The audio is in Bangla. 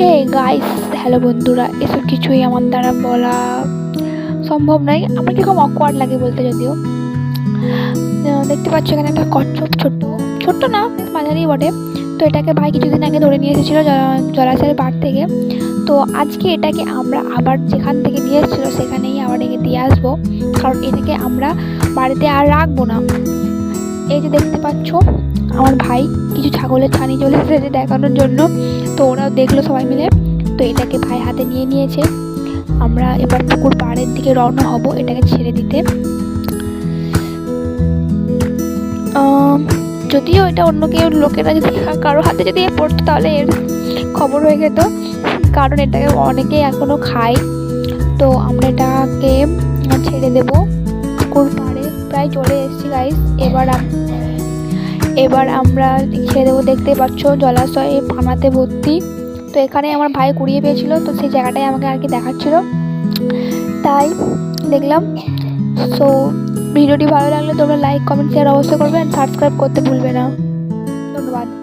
হে গাইস হ্যালো বন্ধুরা, এসব কিছুই আমার দ্বারা বলা সম্ভব নয়। আমার কীরকম অকওয়ার্ড লাগে বলতে যদিও। দেখতে পাচ্ছ এখানে একটা কচ্ছপ ছোট্ট। ছোট্ট না মাঝারি বটে। তো এটাকে ভাই কিছুদিন আগে ধরে নিয়ে এসেছিল জলাশয়ের পাড় থেকে। তো আজকে এটাকে আমরা আবার যেখান থেকে নিয়ে এসেছিল, সেখানেই আবার একে দিয়ে আসব। কারণ এটাকে আমরা বাড়িতে আর রাখব না। এই যে দেখতে পাচ্ছ, আমার ভাই কিছু ছাগলের ছানি চলে এসেছে দেখানোর জন্য। তো ওরাও দেখল সবাই মিলে। তো এটাকে ভাই হাতে নিয়ে নিয়েছে। আমরা এবার পুকুর পাড়ের দিকে রওনা হব এটাকে ছেড়ে দিতে। যদিও এটা অন্য কেউ লোকেরা যদি কারও হাতে যদি পড়তো তাহলে এর খবর হয়ে যেত। কারণ এটাকে অনেকেই এখনও খায়। তো আমরা এটাকে ছেড়ে দেব। পুকুর পাড়ে প্রায় চলে এসেছি গাইস এবার এবার আমরা খেয়ে দেবো দেখতে পাচ্ছ জলাশয়ে পানাতে ভর্তি। তো এখানে আমার ভাই কুড়িয়ে পেয়েছিল, তো সেই জায়গাটাই আমাকে আর কি দেখাচ্ছিল। তাই দেখলাম। সো ভিডিওটি ভালো লাগলে তোমরা লাইক কমেন্ট শেয়ার অবশ্যই করবে আর সাবস্ক্রাইব করতে ভুলবে না। ধন্যবাদ।